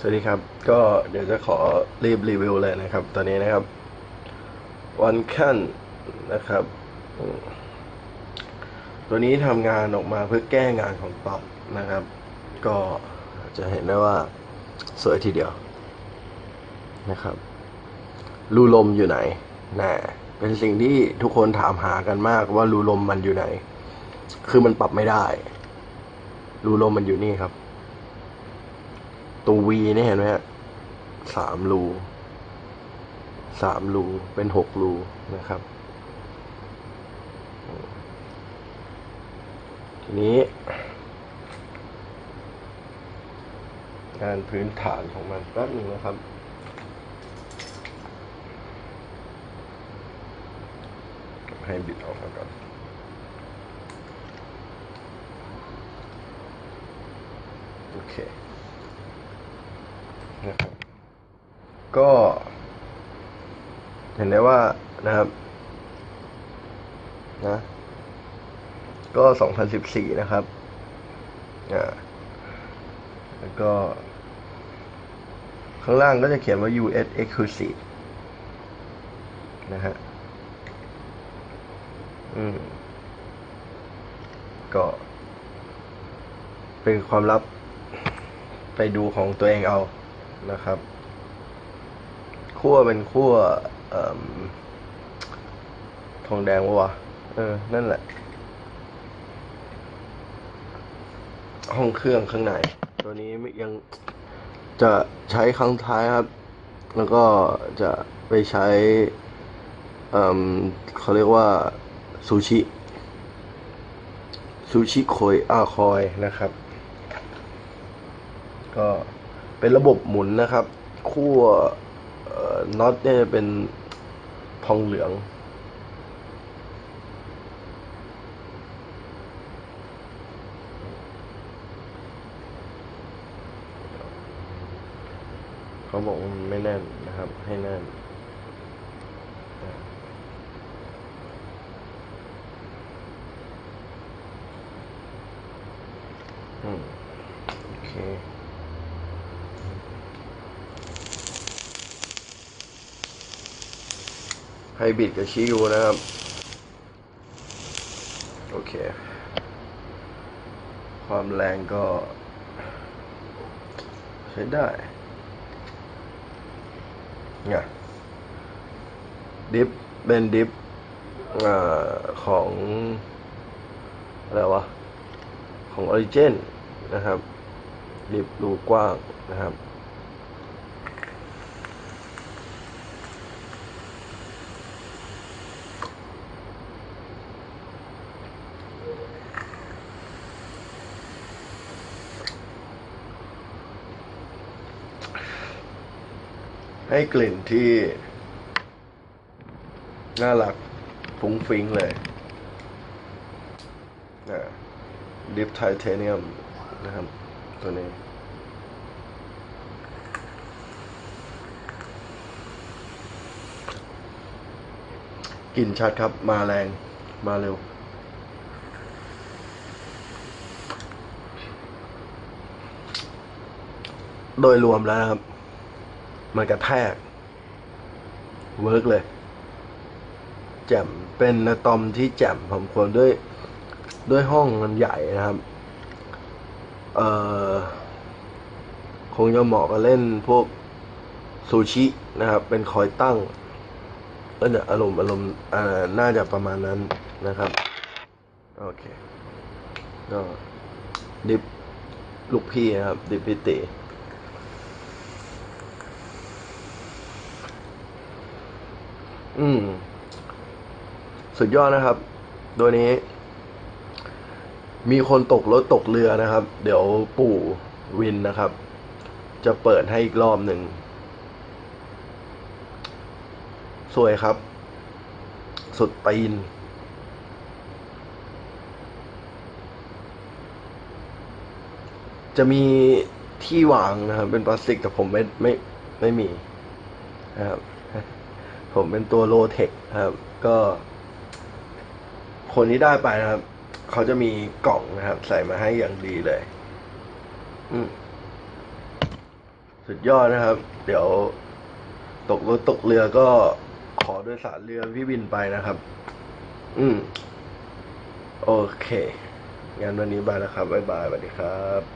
สวัสดีครับ ก็เดี๋ยวจะขอรีบรีวิวเลยนะครับ ตอนนี้นะครับ วันขั้นนะครับ ตัวนี้ทำงานออกมาเพื่อแก้งานของตอมนะครับ ก็จะเห็นได้ว่าสวยทีเดียวนะครับรูลมอยู่ไหนน่ะเป็นสิ่งที่ทุกคนถามหากันมากว่ารูลมมันอยู่ไหน คือมันปรับไม่ได้ รูลมมันอยู่นี่ครับ ตัววีนี่เห็นไหมฮะสามรูสามรูเป็นหกรูนะครับ ทีนี้ งานพื้นฐานของมันแป๊บหนึ่งนะครับให้บิดออกมาก่อนโอเค นะครับ ก็ เห็นได้ว่านะครับนะก็ 2014 นะครับอ่าแล้วก็ ข้างล่างก็จะเขียนว่า US Exclusive นะฮะ อืม ก็ เป็นความลับ ไปดูของตัวเองเอา นะครับขั้วเป็นขั้วอทองแดงวะวะเออ นั่นแหละ ห้องเครื่องข้างใน ตัวนี้ยังจะใช้ครั้งท้ายครับ แล้วก็จะไปใช้เเขาเรียกว่าซูชิ ซูชิโคยอาคอยนะครับ ก็ เป็นระบบหมุนนะครับขั้วน็อตเนี่ยเป็นทองเหลือง เขาบอกว่าไม่แน่นนะครับ ให้แน่นอืมโอเค ไฮบริดกับชิวนะครับ โอเค ความแรงก็ ใช้ได้เนี่ยดิฟเป็นดิฟอของอะไรวะ ของ Origin นะครับดิฟรูกว้างนะครับ ให้กลิ่นที่ น่ารักฟุ้งฟิ้งเลยนะดิฟไทเทเนียมนะครับ ตัวนี้ กลิ่นชัดครับมาแรงมาเร็ว โดยรวมแล้วนะครับ มันกระแทก เวิร์กเลยแจ่มเป็นอะตอมที่แจ่มผมควรด้วยด้วยห้องมันใหญ่นะครับ เอ่อ คงจะเหมาะกับเล่นพวกซูชินะครับ เป็นคอยตั้งเออเนี่ยอารมณ์อารมณ์อ่าน่าจะประมาณนั้นนะครับ โอเค ก็ดิฟลูกพี่นะครับ ดิฟพิติ อืม สุดยอดนะครับ โดยนี้ มีคนตกรถตกเรือนะครับ เดี๋ยวปู่วินนะครับ จะเปิดให้อีกรอบหนึ่ง สวยครับ สุดตีนจะมีที่วางนะครับ เป็นพลาสติกแต่ผมไม่ไม่ไม่มีนะครับ ผมเป็นตัวโลเทคครับ ก็ คนที่ได้ไปนะครับ เขาจะมีกล่องนะครับ ใส่มาให้อย่างดีเลย อืมสุดยอดนะครับ เดี๋ยวตกรถตกเรือก็ขอโดยสารเรือพี่วินไปนะครับ อืม โอเค งั้นวันนี้บายแล้วครับ บ๊ายบายสวัสดีครับ